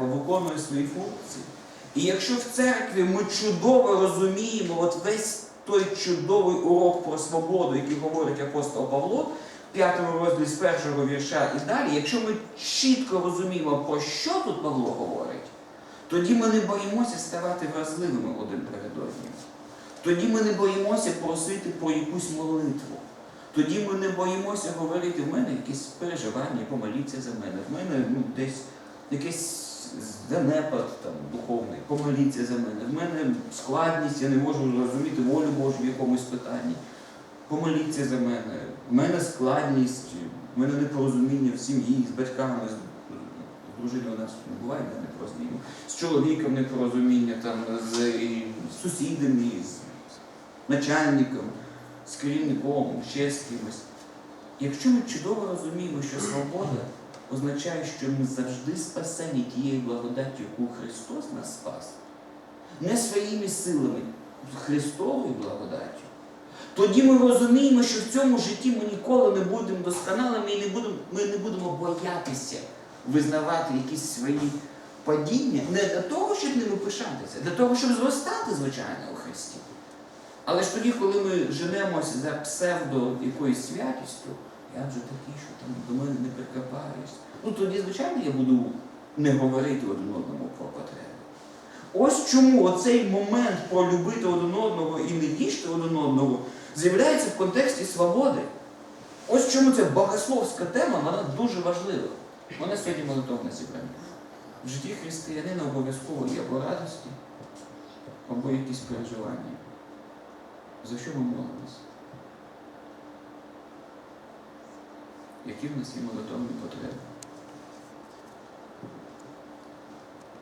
церква виконує свої функції. І якщо в церкві ми чудово розуміємо от весь той чудовий урок про свободу, який говорить апостол Павло, в п'ятому розділі з першого вірша і далі, якщо ми чітко розуміємо, про що тут Павло говорить, тоді ми не боїмося ставати вразливими один перед одним. Тоді ми не боїмося просити про якусь молитву. Тоді ми не боїмося говорити, в мене якісь переживання, помоліться за мене, в мене ну, десь якийсь занепад там, духовний, помоліться за мене, в мене складність, я не можу зрозуміти волю Божу в якомусь питанні. Помоліться за мене, в мене складність, в мене непорозуміння в сім'ї, з батьками, з, з дружиною у нас не буває непорозуміння, з чоловіком непорозуміння, там, з і сусідами, з начальником, з керівником, ще з кимось. Якщо ми чудово розуміємо, що свобода означає, що ми завжди спасені тією благодаттю, яку Христос нас спас, не своїми силами, Христовою благодаттю, тоді ми розуміємо, що в цьому житті ми ніколи не будемо досконалими і не будемо, ми не будемо боятися визнавати якісь свої падіння не для того, щоб ними пишатися, для того, щоб зростати, звичайно, у Христі. Але ж тоді, коли ми женемося за псевдо якоюсь святістю, я вже такий, що там до мене не прикопаєшся. Ну тоді, звичайно, я буду не говорити один одному про потреби. Ось чому оцей момент про любити один одного і не їжте один одного з'являється в контексті свободи. Ось чому ця богословська тема, вона дуже важлива. Вона сьогодні молитовне зібрання. В житті християнина обов'язково є або радості, або якісь переживання. За що ми молимося? Які в нас є молитовні потреби?